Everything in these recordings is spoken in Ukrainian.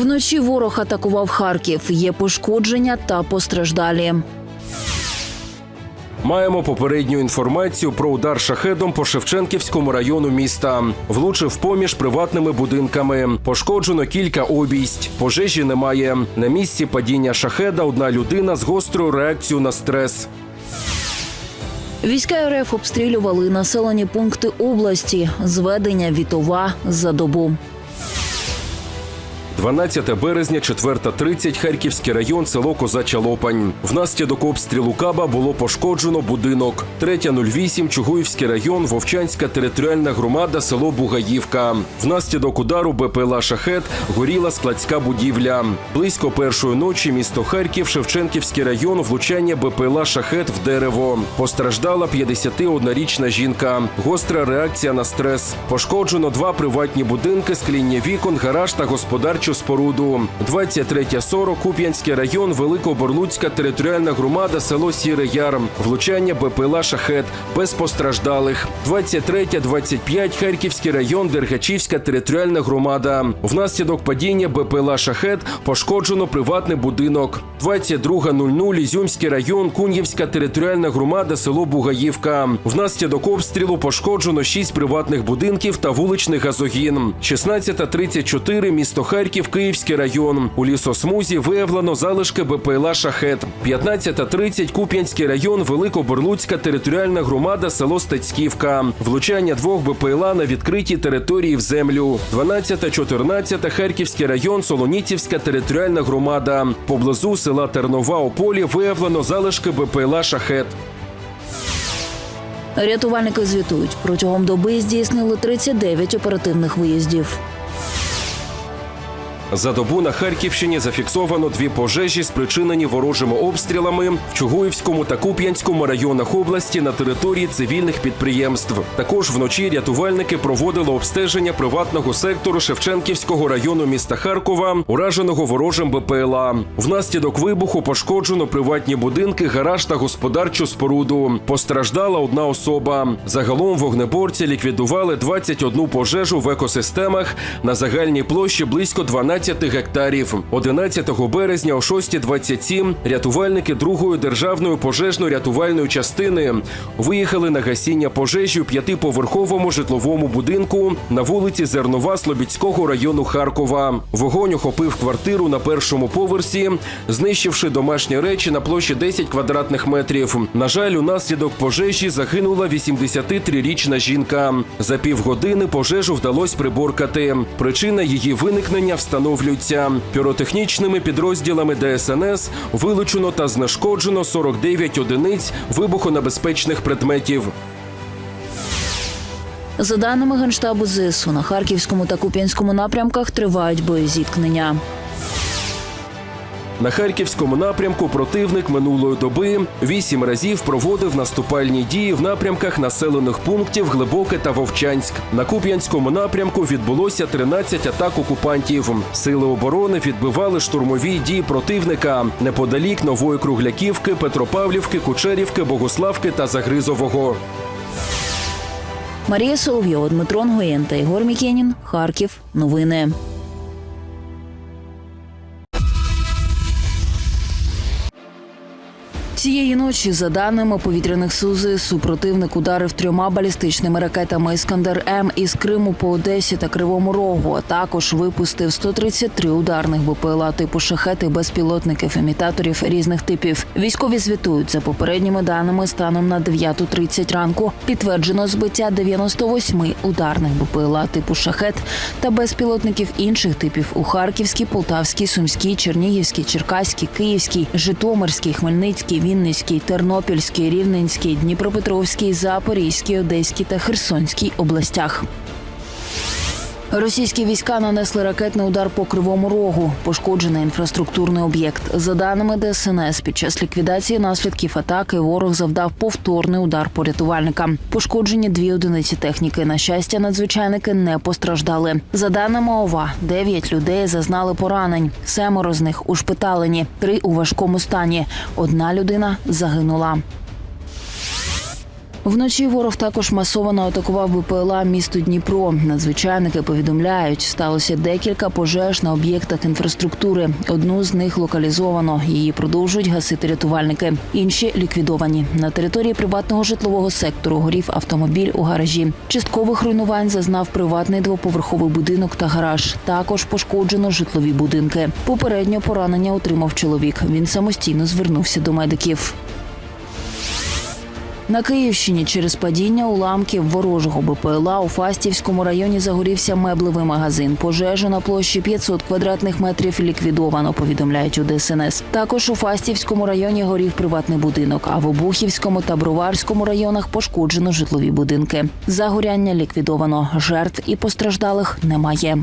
Вночі ворог атакував Харків. Є пошкодження та постраждалі. Маємо попередню інформацію про удар шахедом по Шевченківському району міста. Влучив поміж приватними будинками. Пошкоджено кілька обійсть. Пожежі немає. На місці падіння шахеда одна людина з гострою реакцією на стрес. Війська РФ обстрілювали населені пункти області. Зведення Вітова за добу. 12 березня, 4.30, Харківський район, село Козача Лопань. Внаслідок обстрілу Каба було пошкоджено будинок. 3.08, Чугуївський район, Вовчанська територіальна громада, село Бугаївка. Внаслідок удару БПЛА «Шахет» горіла складська будівля. Близько першої ночі місто Харків, Шевченківський район, влучання БПЛА «Шахет» в дерево. Постраждала 51-річна жінка. Гостра реакція на стрес. Пошкоджено два приватні будинки, скління вікон, гараж та господарчу споруду. 23.40, Куп'янський район, Великоборлуцька територіальна громада, село Сірий Яр. Влучання БПЛА «Шахет» без постраждалих. 23.25, Харківський район, Дергачівська територіальна громада. Внаслідок падіння БПЛА «Шахет» пошкоджено приватний будинок. 22.00, Ізюмський район, Кун'ївська територіальна громада, село Бугаївка. Внаслідок обстрілу пошкоджено 6 приватних будинків та вуличний газогін. 16.34, місто Харків, Київський район. У лісосмузі виявлено залишки БПЛА «Шахет». 15.30, Куп'янський район, Великоборлуцька територіальна громада, село Стецьківка. Влучання двох БПЛА на відкритій території в землю. 12.14, Харківський район, Солоніцівська територіальна громада. Поблизу села Тернова у полі виявлено залишки БПЛА «Шахет». Рятувальники звітують, протягом доби здійснили 39 оперативних виїздів. За добу на Харківщині зафіксовано дві пожежі, спричинені ворожими обстрілами в Чугуївському та Куп'янському районах області на території цивільних підприємств. Також вночі рятувальники проводили обстеження приватного сектору Шевченківського району міста Харкова, ураженого ворожим БПЛА. Внаслідок вибуху пошкоджено приватні будинки, гараж та господарчу споруду. Постраждала одна особа. Загалом вогнеборці ліквідували 21 пожежу в екосистемах на загальній площі близько 12 гектарів. 11 березня о 6.27 рятувальники другої державної пожежно-рятувальної частини виїхали на гасіння пожежі у п'ятиповерховому житловому будинку на вулиці Зернова Слобідського району Харкова. Вогонь охопив квартиру на першому поверсі, знищивши домашні речі на площі 10 квадратних метрів. На жаль, унаслідок пожежі загинула 83-річна жінка. За півгодини пожежу вдалося приборкати. Причина її виникнення встановлюється. Піротехнічними підрозділами ДСНС вилучено та знешкоджено 49 одиниць вибухонебезпечних предметів. За даними Генштабу ЗСУ, на Харківському та Куп'янському напрямках тривають боєзіткнення. На харківському напрямку противник минулої доби вісім разів проводив наступальні дії в напрямках населених пунктів Глибоке та Вовчанськ. На Куп'янському напрямку відбулося 13 атак окупантів. Сили оборони відбивали штурмові дії противника неподалік Нової Кругляківки, Петропавлівки, Кучерівки, Богославки та Загризового. Марія Соловйова, Дмитро Нгоєн та Ігор Мікенін. Харків. Новини. Цієї ночі, за даними повітряних сил ЗСУ, противник ударив трьома балістичними ракетами Іскандер М із Криму по Одесі та Кривому Рогу. А також випустив 133 ударних БПЛА типу шахети безпілотників імітаторів різних типів. Військові звітують за попередніми даними станом на 9.30 ранку. Підтверджено збиття 98 ударних БПЛА типу шахет та безпілотників інших типів у Харківській, Полтавській, Сумській, Чернігівській, Черкаській, Київській, Житомирській, Хмельницькій, Вінницькій, Тернопільській, Рівненській, Дніпропетровській, Запорізькій, Одеській та Херсонській областях. Російські війська нанесли ракетний удар по кривому рогу. Пошкоджений інфраструктурний об'єкт. За даними ДСНС, під час ліквідації наслідків атаки ворог завдав повторний удар по рятувальникам. Пошкоджені дві одиниці техніки. На щастя, надзвичайники не постраждали. За даними ОВА, дев'ять людей зазнали поранень. Семеро з них ушпиталені, три у важкому стані. Одна людина загинула. Вночі ворог також масово атакував БПЛА місто Дніпро. Надзвичайники повідомляють, сталося декілька пожеж на об'єктах інфраструктури. Одну з них локалізовано. Її продовжують гасити рятувальники. Інші ліквідовані. На території приватного житлового сектору горів автомобіль у гаражі. Часткових руйнувань зазнав приватний двоповерховий будинок та гараж. Також пошкоджено житлові будинки. Попередньо поранення отримав чоловік. Він самостійно звернувся до медиків. На Київщині через падіння уламків ворожого БПЛА у Фастівському районі загорівся меблевий магазин. Пожежу на площі 500 квадратних метрів ліквідовано, повідомляють у ДСНС. Також у Фастівському районі горів приватний будинок, а в Обухівському та Броварському районах пошкоджено житлові будинки. Загоряння ліквідовано. Жертв і постраждалих немає.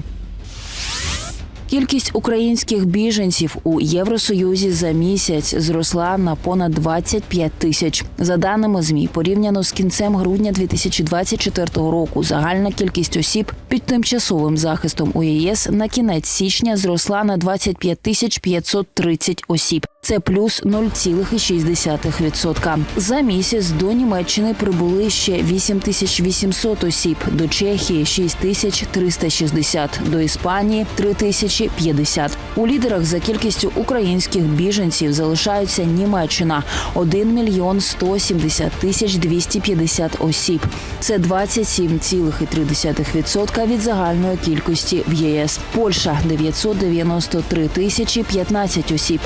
Кількість українських біженців у Євросоюзі за місяць зросла на понад 25 тисяч. За даними змі, порівняно з кінцем грудня 2024 року, загальна кількість осіб під тимчасовим захистом у ЄС на кінець січня зросла на 25 тисяч 530 осіб. Це плюс 0,6%. За місяць до Німеччини прибули ще 8800 осіб, до Чехії 6360, до Іспанії 3050. У лідерах за кількістю українських біженців залишаються Німеччина 1 мільйон 170 тисяч 250 осіб. Це 27,3% від загальної кількості в єС. Польща 993 тисячі 15 осіб,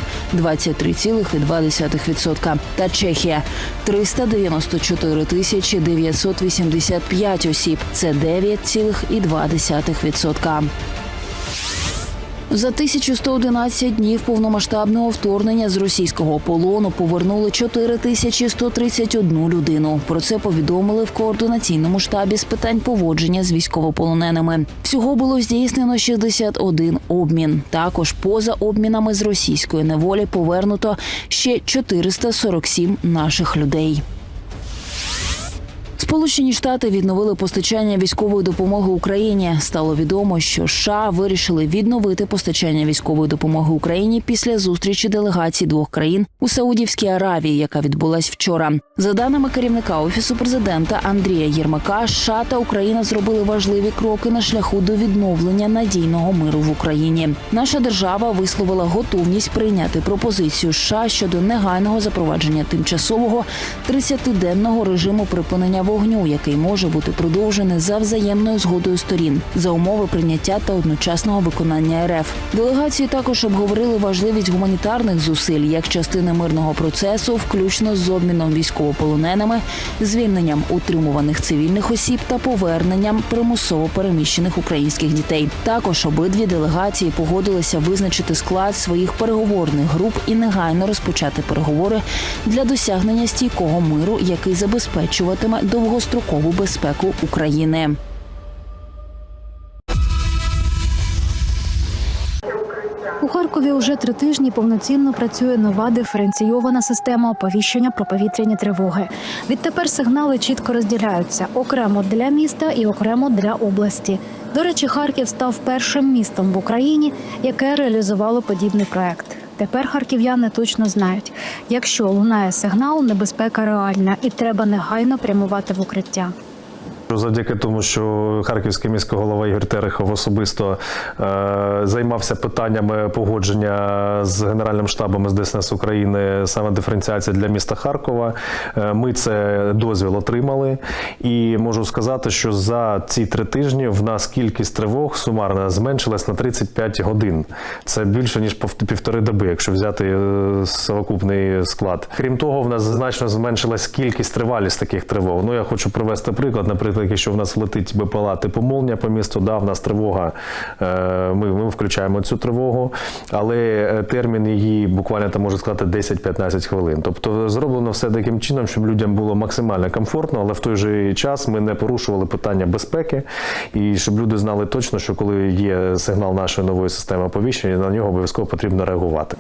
23,2%. Та Чехія 394 тисячі 985 осіб. Це 9,2%. За 1111 днів повномасштабного вторгнення з російського полону повернули 4131 людину. Про це повідомили в координаційному штабі з питань поводження з військовополоненими. Всього було здійснено 61 обмін. Також поза обмінами з російської неволі повернуто ще 447 наших людей. Сполучені Штати відновили постачання військової допомоги Україні. Стало відомо, що США вирішили відновити постачання військової допомоги Україні після зустрічі делегацій двох країн у Саудівській Аравії, яка відбулась вчора. За даними керівника офісу президента Андрія Єрмака, США та Україна зробили важливі кроки на шляху до відновлення надійного миру в Україні. Наша держава висловила готовність прийняти пропозицію США щодо негайного запровадження тимчасового 30-денного режиму припинення вогню, який може бути продовжений за взаємною згодою сторін за умови прийняття та одночасного виконання РФ. Делегації також обговорили важливість гуманітарних зусиль як частини мирного процесу, включно з обміном військовополоненими, звільненням утримуваних цивільних осіб та поверненням примусово переміщених українських дітей. Також обидві делегації погодилися визначити склад своїх переговорних груп і негайно розпочати переговори для досягнення стійкого миру, який забезпечуватиме довгострокову безпеку України. У Харкові уже три тижні повноцінно працює нова диференційована система оповіщення про повітряні тривоги. Відтепер сигнали чітко розділяються окремо для міста і окремо для області. До речі, Харків став першим містом в Україні, яке реалізувало подібний проект. Тепер харків'яни точно знають, якщо лунає сигнал, небезпека реальна, і треба негайно прямувати в укриття. Завдяки тому, що харківський міський голова Ігор Терехов особисто е, займався питаннями погодження з Генеральним штабом з ДСНС України саме диференціація для міста Харкова. Е, ми це дозвіл отримали, і можу сказати, що за ці три тижні в нас кількість тривог сумарно зменшилась на 35 годин. Це більше ніж півтори доби, якщо взяти е, совокупний склад. Крім того, в нас значно зменшилась кількість тривалість таких тривог. Ну я хочу привести приклад. Наприклад, якщо в нас летить БПЛА типу молнія по місту, да, в нас тривога. е, Ми, ми включаємо цю тривогу, але е, термін її буквально там можу сказати 10-15 хвилин. Тобто зроблено все таким чином, щоб людям було максимально комфортно, але в той же час ми не порушували питання безпеки, і щоб люди знали точно, що коли є сигнал нашої нової системи оповіщення, на нього обов'язково потрібно реагувати.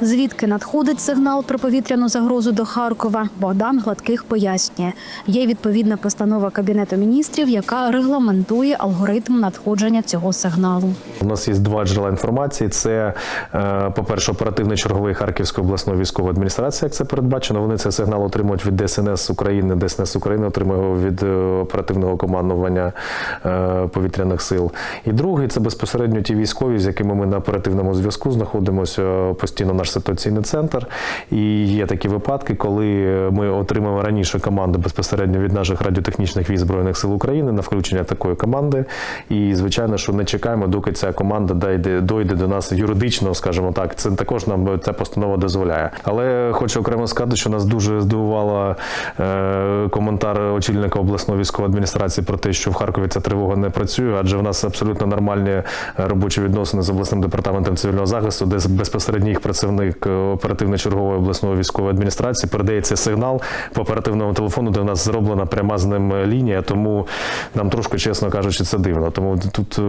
Звідки надходить сигнал про повітряну загрозу до Харкова? Богдан Гладких пояснює. Є відповідна постанова Кабінету міністрів, яка регламентує алгоритм надходження цього сигналу. У нас є два джерела інформації. Це, е, по-перше, оперативний черговий Харківської обласної військової адміністрації, як це передбачено. Вони цей сигнал отримують від ДСНС України. ДСНС України отримує його від е, оперативного командування е, повітряних сил. І другий це безпосередньо ті військові, з якими ми на оперативному зв'язку знаходимося постійно наш ситуаційний центр. І є такі випадки, коли ми отримуємо раніше команду безпосередньо від наших радіотехнічних військ збройних сил України на включення такої команди. І звичайно, що не чекаємо, доки ця команда дойде, дойде до нас юридично, скажімо так. Це також нам ця постанова дозволяє. Але хочу окремо сказати, що нас дуже здивувала е, коментар очільника обласної військової адміністрації про те, що в Харкові ця тривога не працює, адже в нас абсолютно нормальні е, робочі відносини з обласним департаментом цивільного захисту, де безпосередньо їх працівник е, оперативно-чергової обласної військової адміністрації передає цей сигнал по оперативному телефону, де в нас зроблена пряма з ним лінія. Тому нам трошки, чесно кажучи, це дивно. Тому тут е,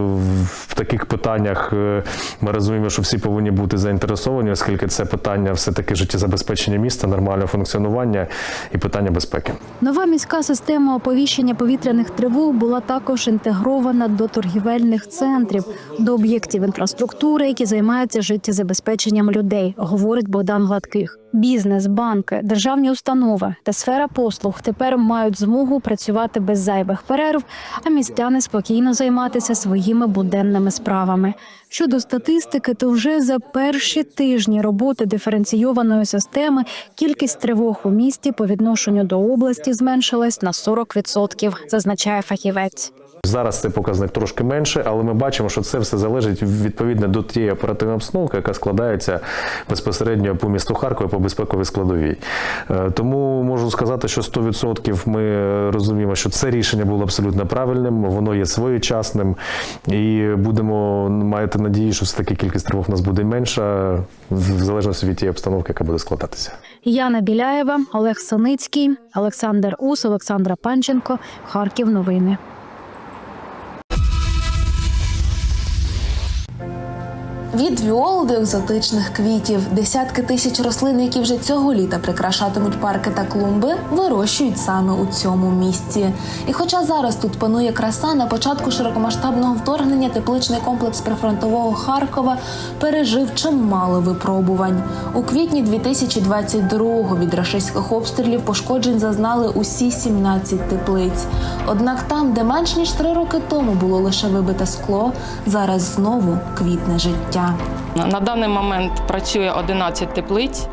в таких питаннях е, ми розуміємо, що всі повинні бути заінтересовані, оскільки це питання все таки життєзабезпечення міста, нормального функціонування і питання безпеки. Нова міська система оповіщення повітряних тривог була також інтегрована до торгівельних центрів, до об'єктів інфраструктури, які займаються життєзабезпеченням людей, говорить Богдан Гладких. Бізнес, банки, державні установи та сфера послуг тепер мають змогу працювати без зайвих перерв, а містяни спокійно займатися своїми буденними справами. Щодо статистики, то вже за перші тижні роботи диференційованої системи кількість тривог у місті по відношенню до області зменшилась на 40%, зазначає фахівець. Зараз цей показник трошки менше, але ми бачимо, що це все залежить відповідно до тієї оперативної обстановки, яка складається безпосередньо по місту Харкові, по безпековій складовій. Е, Тому можу сказати, що 100% ми розуміємо, що це рішення було абсолютно правильним, воно є своєчасним, і будемо мати надію, що все таки кількість тривог у нас буде менша, в залежності від тієї обстановки, яка буде складатися. Яна Біляєва, Олег Саницький, Олександр Ус, Олександра Панченко. Харків. Новини. Від віол до екзотичних квітів, десятки тисяч рослин, які вже цього літа прикрашатимуть парки та клумби, вирощують саме у цьому місці. І хоча зараз тут панує краса, на початку широкомасштабного вторгнення тепличний комплекс прифронтового Харкова пережив чимало випробувань. У квітні 2022-го від рашистських обстрілів пошкоджень зазнали усі 17 теплиць. Однак там, де менш ніж три роки тому було лише вибите скло, зараз знову квітне життя. На даний момент працює 11 теплиць.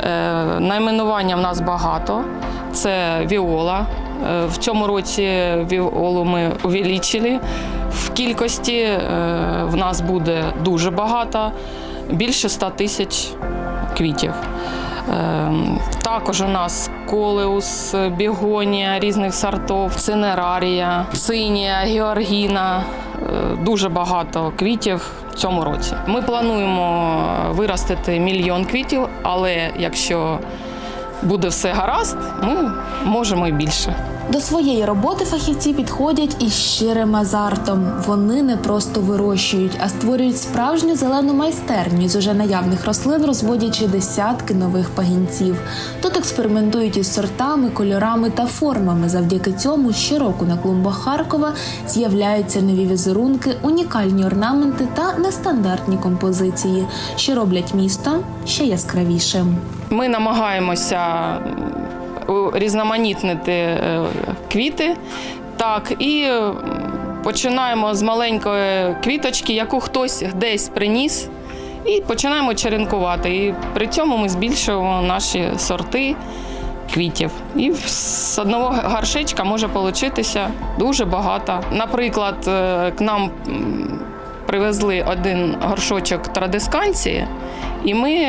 Е, Найменування в нас багато. Це віола. Е, В цьому році віолу ми увеличили. В кількості е, в нас буде дуже багато, більше 100 тисяч квітів. Також у нас колеус, бігонія різних сортів, цинерарія, синія, георгіна. Е, Дуже багато квітів в цьому році. Ми плануємо виростити мільйон квітів, але якщо буде все гаразд, ми можемо і більше. До своєї роботи фахівці підходять із щирим азартом. Вони не просто вирощують, а створюють справжню зелену майстерню з уже наявних рослин, розводячи десятки нових пагінців. Тут експериментують із сортами, кольорами та формами. Завдяки цьому щороку на клумбах Харкова з'являються нові візерунки, унікальні орнаменти та нестандартні композиції, що роблять місто ще яскравішим. Ми намагаємося різноманітнити е, квіти, так, і е, починаємо з маленької квіточки, яку хтось десь приніс, і починаємо черенкувати. І при цьому ми збільшуємо наші сорти квітів. І з одного горшечка може получитися дуже багато. Наприклад, е, к нам привезли один горшочок традисканції, і ми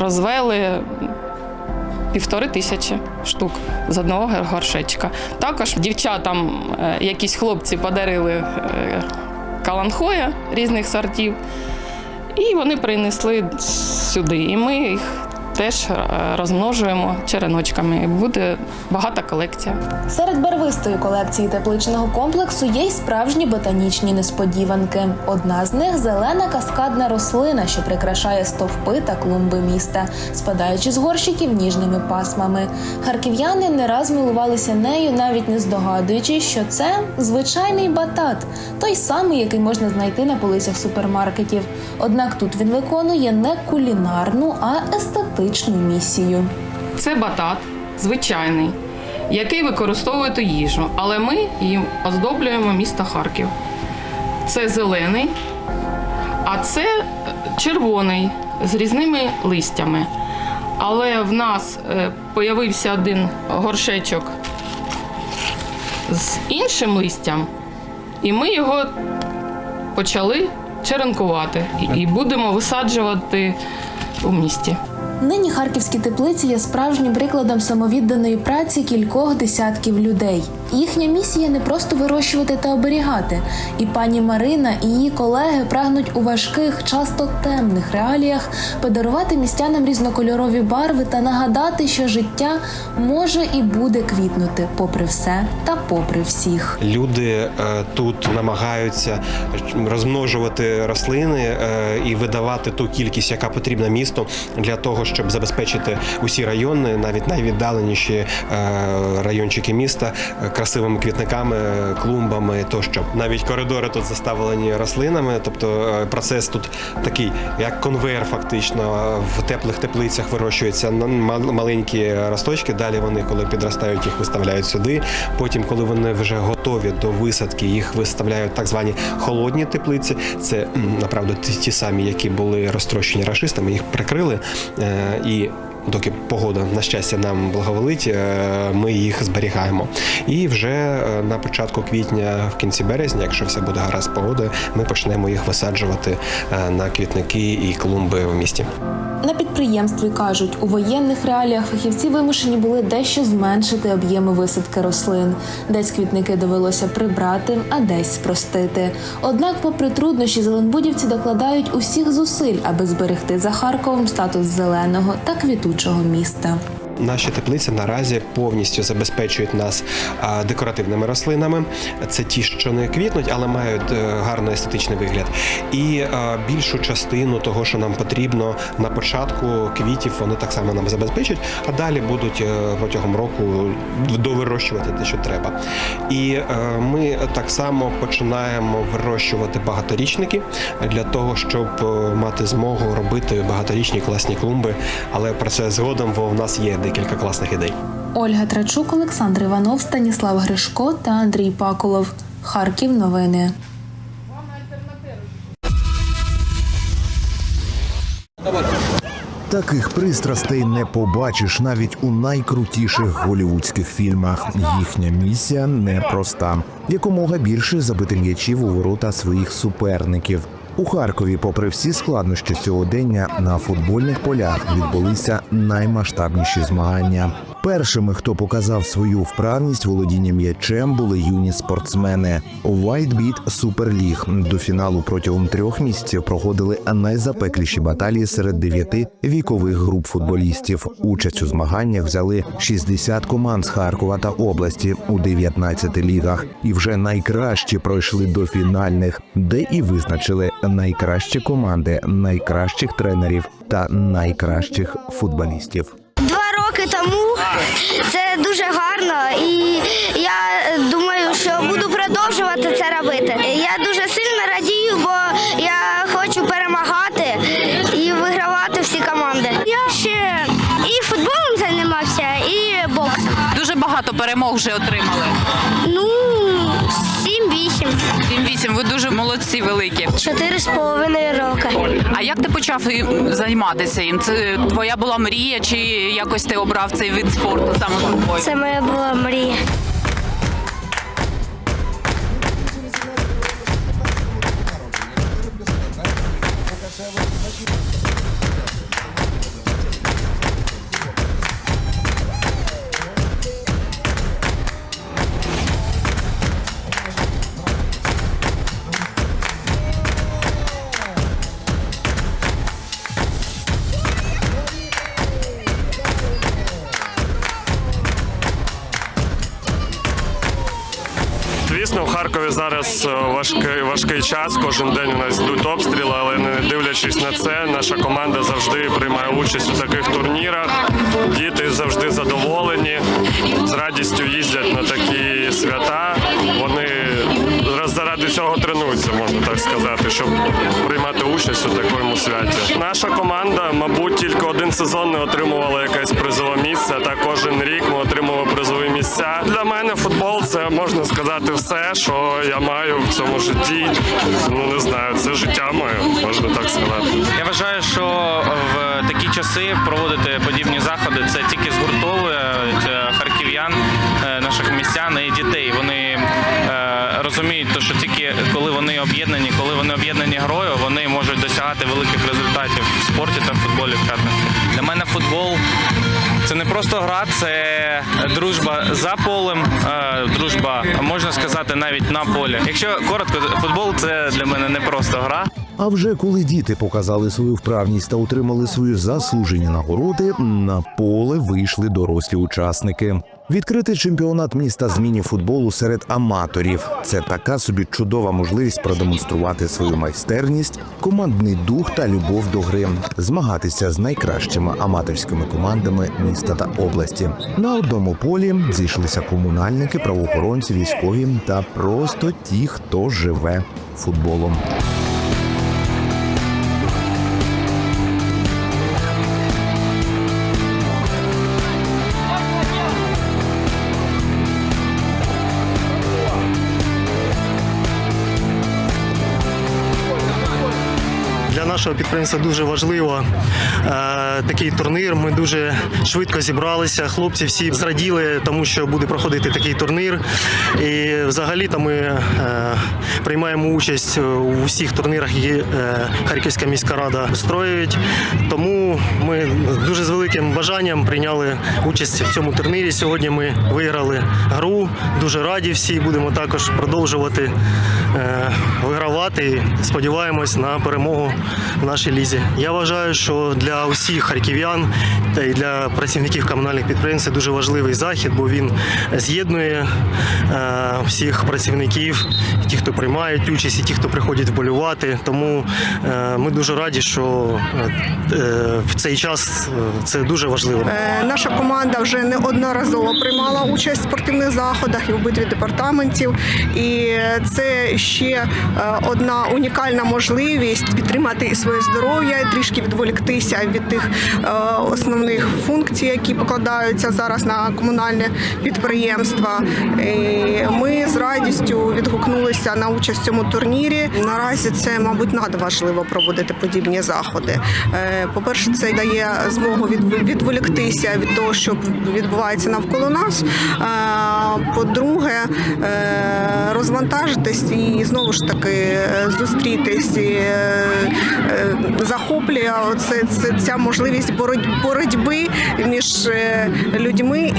розвели півтори тисячі штук з одного горшечка. Також дівчатам е, якісь хлопці подарили е, каланхоя різних сортів, і вони принесли сюди. І ми їх теж е, розмножуємо череночками. І буде багата колекція. Серед барвистої колекції тепличного комплексу є й справжні ботанічні несподіванки. Одна з них зелена каскадна рослина, що прикрашає стовпи та клумби міста, спадаючи з горщиків ніжними пасмами. Харків'яни не раз милувалися нею, навіть не здогадуючи, що це звичайний батат, той самий, який можна знайти на полицях супермаркетів. Однак тут він виконує не кулінарну, а естетичну місію. Це батат звичайний, який використовують у їжу, але ми їм оздоблюємо місто Харків. Це зелений, а це е, червоний з різними листями. Але в нас е, появився один горшечок з іншим листям, і ми його почали черенкувати і будемо висаджувати у місті. Нині харківські теплиці є справжнім прикладом самовідданої праці кількох десятків людей. Їхня місія не просто вирощувати та оберігати. І пані Марина і її колеги прагнуть у важких, часто темних реаліях подарувати містянам різнокольорові барви та нагадати, що життя може і буде квітнути, попри все та попри всіх. Люди е, тут намагаються розмножувати рослини е, і видавати ту кількість, яка потрібна місту для того, щоб забезпечити усі райони, навіть найвіддаленіші е, райончики міста е, красивими квітниками, клумбами тощо. Навіть коридори тут заставлені рослинами. Тобто е, процес тут такий, як конвейер, фактично в теплих теплицях вирощуються маленькі росточки. Далі вони, коли підростають, їх виставляють сюди. Потім, коли вони вже готові до висадки, їх виставляють так звані холодні теплиці. Це направду ті самі, які були розтрощені рашистами, їх прикрили е, і. Доки погода на щастя нам благоволить, е, ми їх зберігаємо. І вже е, на початку квітня, в кінці березня, якщо все буде гаразд з погодою, ми почнемо їх висаджувати е, на квітники і клумби в місті. На підприємстві кажуть, у воєнних реаліях фахівці вимушені були дещо зменшити об'єми висадки рослин. Десь квітники довелося прибрати, а десь спростити. Однак, попри труднощі, зеленбудівці докладають усіх зусиль, аби зберегти за Харковом статус зеленого та квітучого міста. Наші теплиці наразі повністю забезпечують нас декоративними рослинами. Це ті, що не квітнуть, але мають е, гарний естетичний вигляд. І більшу частину того, що нам потрібно на початку квітів, вони так само нам забезпечать, а далі будуть е, протягом року довирощувати те, що треба. І е, ми так само починаємо вирощувати багаторічники для того, щоб е, мати змогу робити багаторічні класні клумби. Але про це згодом, бо в нас є декілька класних ідей. Ольга Трачук, Олександр Іванов, Станіслав Гришко та Андрій Паколов. Харків новини. Таких пристрастей не побачиш навіть у найкрутіших голівудських фільмах. Їхня місія непроста: якомога більше забити м'ячів у ворота своїх суперників. У Харкові, попри всі складнощі сьогодення, на футбольних полях відбулися наймасштабніші змагання. Першими, хто показав свою вправність володіння м'ячем, були юні спортсмени. Super League. До фіналу протягом трьох місяців проходили найзапекліші баталії серед дев'яти вікових груп футболістів. Участь у змаганнях взяли 60 команд з Харкова та області у 19 лігах, і вже найкращі пройшли до фінальних, де і визначили найкращі команди, найкращих тренерів та найкращих футболістів. Роки тому це дуже гарно, і я думаю, що буду продовжувати це робити. Я дуже сильно радію, бо я хочу перемагати і вигравати всі команди. Я ще і футболом займався, і боксом. Дуже багато перемог вже отримали. Дуже молодці великі. Чотири з половиною роки. А як ти почав займатися їм? Це твоя була мрія, чи якось ти обрав цей вид спорту саме собою? Це моя була мрія. Seven. Зараз е, важкий, важкий час. Кожен день у нас йдуть обстріли, але не дивлячись на це, наша команда завжди приймає участь у таких турнірах. Діти завжди задоволені, з радістю їздять на такі свята. Вони заради цього тренуються, можна так сказати, щоб приймати участь у такому святі. Наша команда, мабуть, тільки один сезон не отримувала якесь призове місце. а Так кожен рік ми отримували призові місця. Для мене футбол це можна сказати все, що я маю в цьому житті. Ну не знаю, це життя моє, можна так сказати. Я вважаю, що в такі часи проводити подібні заходи це тільки згуртовує е, футболі в. Для мене футбол це не просто гра, це дружба за полем, дружба, можна сказати, навіть на полі. Якщо коротко, футбол це для мене не просто гра. А вже коли діти показали свою вправність та отримали свої заслужені нагороди, на поле вийшли дорослі учасники. Відкритий чемпіонат міста з міні-футболу серед аматорів. Це така собі чудова можливість продемонструвати свою майстерність, командний дух та любов до гри, змагатися з найкращими аматорськими командами міста та області. На одному полі зійшлися комунальники, правоохоронці, військові та просто ті, хто живе футболом. Нашого підприємства дуже важливо е, такий турнір. Ми дуже швидко зібралися. Хлопці всі зраділи, тому що буде проходити такий турнір. І взагалі то ми е, приймаємо участь у всіх турнірах, які е, Харківська міська рада строїть. Тому ми дуже з великим бажанням прийняли участь в цьому турнірі. Сьогодні ми виграли гру. Дуже раді всі. Будемо також продовжувати вигравати. І Сподіваємось на перемогу в нашій лізі. Я вважаю, що для усіх харків'ян та й для працівників комунальних підприємств це дуже важливий захід, бо він з'єднує е, всіх працівників, ті, хто приймають участь, і ті, хто приходять вболювати. Тому е, ми дуже раді, що е, в цей час це дуже важливо. Наша команда вже неодноразово приймала участь в спортивних заходах і в битві департаментів. І це ще одна унікальна можливість підтримати своє здоров'я, і трішки відволіктися від тих е, основних функцій, які покладаються зараз на комунальне підприємство. І Ми з радістю відгукнулися на участь в цьому турнірі. Наразі це, мабуть, надважливо проводити подібні заходи. Е, По-перше, це дає змогу від- відволіктися від того, що відбувається навколо нас. Е, По-друге, розвантажитись і знову ж таки е, зустрітись. І, е, е, Захоплює оце, це, ця можливість бороть- боротьби між людьми.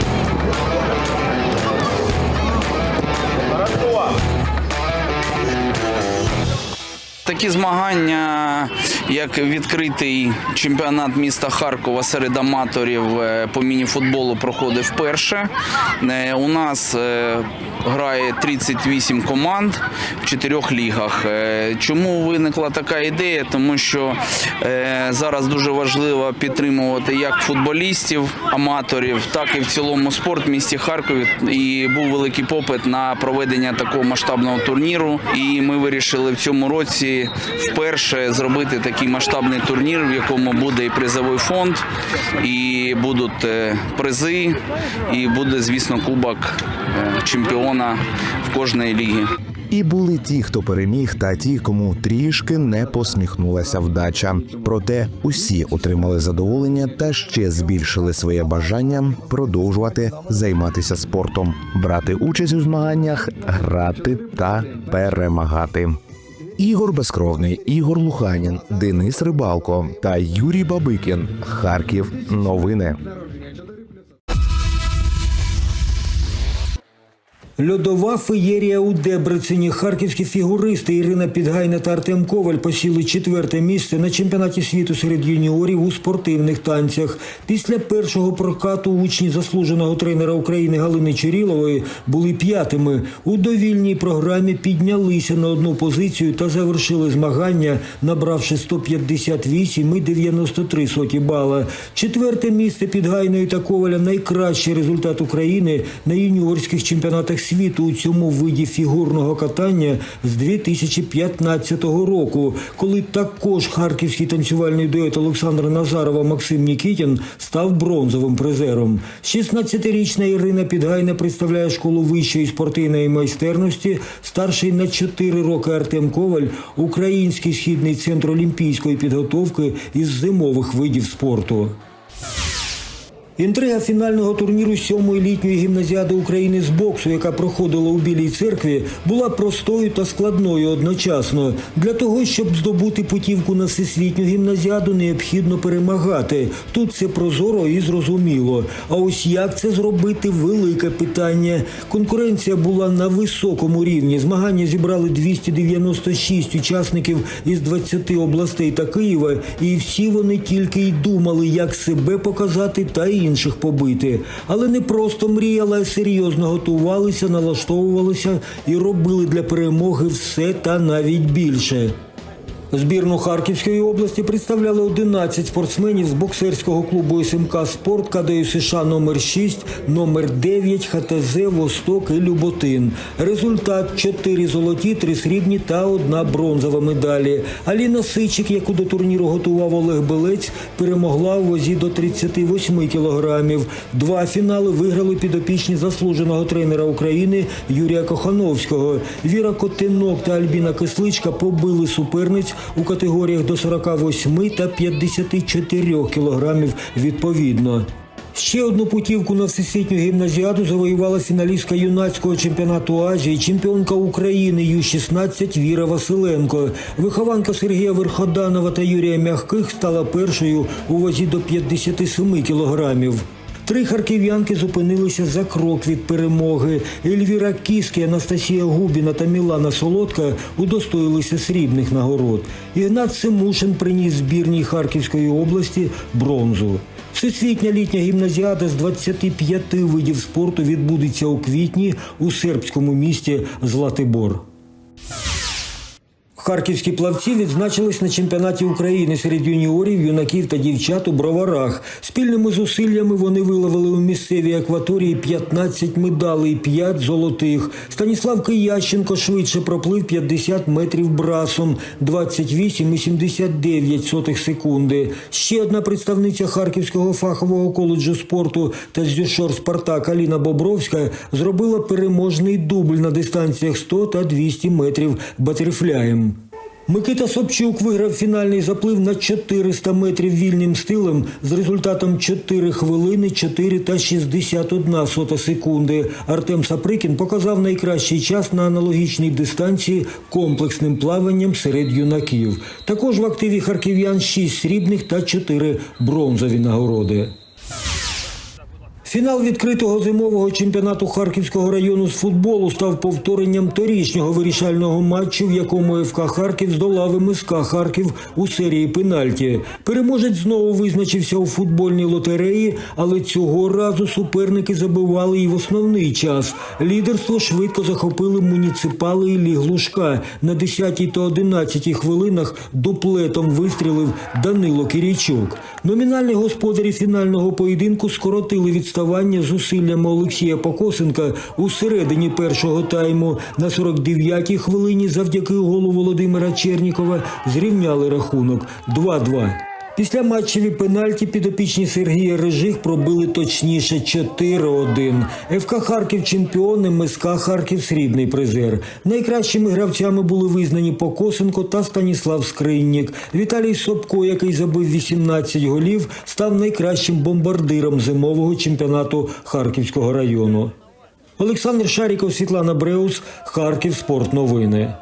Такі змагання, як відкритий чемпіонат міста Харкова серед аматорів е, по мініфутболу, проходить вперше. Е, У нас е, грає 38 команд в чотирьох лігах. Чому виникла така ідея? Тому що зараз дуже важливо підтримувати як футболістів, аматорів, так і в цілому спорт в місті Харкові. І був великий попит на проведення такого масштабного турніру. І ми вирішили в цьому році вперше зробити такий масштабний турнір, в якому буде і призовий фонд, і будуть е, призи, і буде, звісно, кубок е, чемпіона в кожної ліги. І були ті, хто переміг, та ті, кому трішки не посміхнулася вдача. Проте усі отримали задоволення та ще збільшили своє бажання продовжувати займатися спортом, брати участь у змаганнях, грати та перемагати. Ігор Безкровний, Ігор Луханін, Денис Рибалко та Юрій Бабикін. Харків. Новини. Льодова феєрія у Дебрецені. Харківські фігуристи Ірина Підгайна та Артем Коваль посіли четверте місце на чемпіонаті світу серед юніорів у спортивних танцях. Після першого прокату учні заслуженого тренера України Галини Чурілової були п'ятими. У довільній програмі піднялися на одну позицію та завершили змагання, набравши 158,93 соті бала. Четверте місце Підгайної та Коваля найкращий результат України на юніорських чемпіонатах світу у цьому виді фігурного катання з 2015 року, коли також харківський танцювальний дует Олександра Назарова Максим Нікітін став бронзовим призером. 16-річна Ірина Підгайна представляє школу вищої спортивної майстерності, старший на 4 роки Артем Коваль, Український східний центр олімпійської підготовки із зимових видів спорту. Інтрига фінального турніру сьомої літньої гімназіади України з боксу, яка проходила у Білій церкві, була простою та складною одночасно. Для того, щоб здобути путівку на всесвітню гімназіаду, необхідно перемагати. Тут це прозоро і зрозуміло. А ось як це зробити велике питання. Конкуренція була на високому рівні. Змагання зібрали 296 учасників із 20 областей та Києва, і всі вони тільки й думали, як себе показати та інших побити. Але не просто мріяли, а серйозно готувалися, налаштовувалися і робили для перемоги все та навіть більше. Збірну Харківської області представляли 11 спортсменів з боксерського клубу СМК Спорт КДЮ США номер 6, номер 9, ХТЗ, Восток і Люботин. Результат 4 золоті, 3 срібні та одна бронзова медалі. Аліна Сичик, яку до турніру готував Олег Белець, перемогла у вазі до 38 кілограмів. Два фінали виграли підопічні заслуженого тренера України Юрія Кохановського. Віра Котинок та Альбіна Кисличка побили суперниць у категоріях до 48 та 54 кілограмів відповідно. Ще одну путівку на всесвітню гімназіаду завоювала фіналістка юнацького чемпіонату Азії, чемпіонка України Ю-16 Віра Василенко. Вихованка Сергія Верходанова та Юрія Мягких стала першою у вазі до 57 кілограмів. Три харків'янки зупинилися за крок від перемоги. Ельвіра Кіскі, Анастасія Губіна та Мілана Солодка удостоїлися срібних нагород. Ігнат Семушин приніс збірній Харківської області бронзу. Всесвітня літня гімназіада з 25 видів спорту відбудеться у квітні у сербському місті Златибор. Харківські плавці відзначились на чемпіонаті України серед юніорів, юнаків та дівчат у броварах. Спільними зусиллями вони виловили у місцевій акваторії 15 медалей, 5 золотих. Станіслав Киященко швидше проплив 50 метрів брасом, 28,79 секунди. Ще одна представниця Харківського фахового коледжу спорту та зюшор Спартак Аліна Бобровська зробила переможний дубль на дистанціях 100 та 200 метрів батерфляєм. Микита Собчук виграв фінальний заплив на 400 метрів вільним стилем з результатом 4 хвилини 4 та 61 сота секунди. Артем Саприкін показав найкращий час на аналогічній дистанції комплексним плаванням серед юнаків. Також в активі харків'ян 6 срібних та 4 бронзові нагороди. Фінал відкритого зимового чемпіонату Харківського району з футболу став повторенням торічнього вирішального матчу, в якому ФК Харків здолав МСК Харків у серії пенальті. Переможець знову визначився у футбольній лотереї, але цього разу суперники забивали і в основний час. Лідерство швидко захопили муніципали Іллі Глушка. На 10 та 11 хвилинах дуплетом вистрілив Данило Кирічук. Номінальні господарі фінального поєдинку скоротили відставання зусиллями Олексія Покосенка у середині першого тайму. На 49-й хвилині завдяки голу Володимира Чернікова зрівняли рахунок 2-2. Після матчеві пенальті підопічні Сергія Режих пробили точніше 4-1. ФК Харків чемпіон, МСК Харків срібний призер. Найкращими гравцями були визнані Покосенко та Станіслав Скриннік. Віталій Собко, який забив 18 голів, став найкращим бомбардиром зимового чемпіонату Харківського району. Олександр Шаріков, Світлана Бреус, Харків Спорт Новини.